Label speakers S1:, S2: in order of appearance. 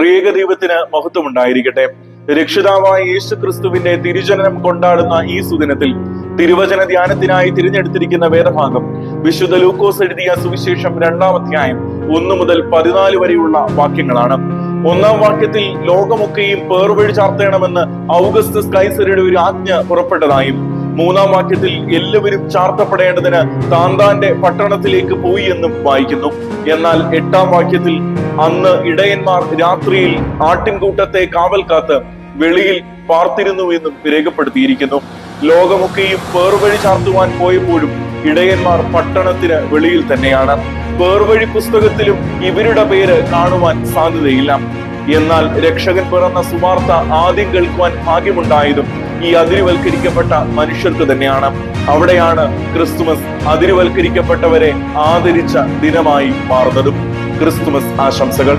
S1: ത്രിയേക ദൈവത്തിന് മഹത്വം ഉണ്ടായിരിക്കട്ടെ രക്ഷിതാവായ യേശു ക്രിസ്തുവിന്റെ തിരുജനനം കൊണ്ടാടുന്ന ഈ സുദിനത്തിൽ തിരുവചന ധ്യാനത്തിനായി തിരഞ്ഞെടുത്തിരിക്കുന്ന വേദഭാഗം വിശുദ്ധ ലൂക്കോസ് എഴുതിയ സുവിശേഷം രണ്ടാം അധ്യായം ഒന്നു മുതൽ പതിനാല് വരെയുള്ള വാക്യങ്ങളാണ്. ഒന്നാം വാക്യത്തിൽ ലോകമൊക്കെയും പേർവഴി ചാർത്തേണമെന്ന് ഔഗസ്റ്റസ് കൈസരയുടെ ഒരു ആജ്ഞ പുറപ്പെട്ടതായും മൂന്നാം വാക്യത്തിൽ എല്ലാവരും ചാർത്തപ്പെടേണ്ടതിന് താന്താന്റെ പട്ടണത്തിലേക്ക് പോയി എന്നും വായിക്കുന്നു. എന്നാൽ എട്ടാം വാക്യത്തിൽ അന്ന് ഇടയന്മാർ രാത്രിയിൽ ആട്ടിൻകൂട്ടത്തെ കാവൽ കാത്ത് വെളിയിൽ പാർത്തിരുന്നു എന്നും രേഖപ്പെടുത്തിയിരിക്കുന്നു. ലോകമൊക്കെയും പേർവഴി ചാർത്തുവാൻ പോയപ്പോഴും ഇടയന്മാർ പട്ടണത്തിന് വെളിയിൽ തന്നെയാണ്. പേർവഴി പുസ്തകത്തിലും ഇവരുടെ പേര് കാണുവാൻ സാധ്യതയില്ല. എന്നാൽ രക്ഷകൻ പിറന്ന സുവാർത്ത ആദ്യം കേൾക്കുവാൻ ഭാഗ്യമുണ്ടായതും ഈ അതിരുവൽക്കരിക്കപ്പെട്ട മനുഷ്യർക്ക് തന്നെയാണ്. അവിടെയാണ് ക്രിസ്തുമസ് അതിരുവൽക്കരിക്കപ്പെട്ടവരെ ആദരിച്ച ദിനമായി മാറുന്നതും. ക്രിസ്തുമസ് ആശംസകൾ.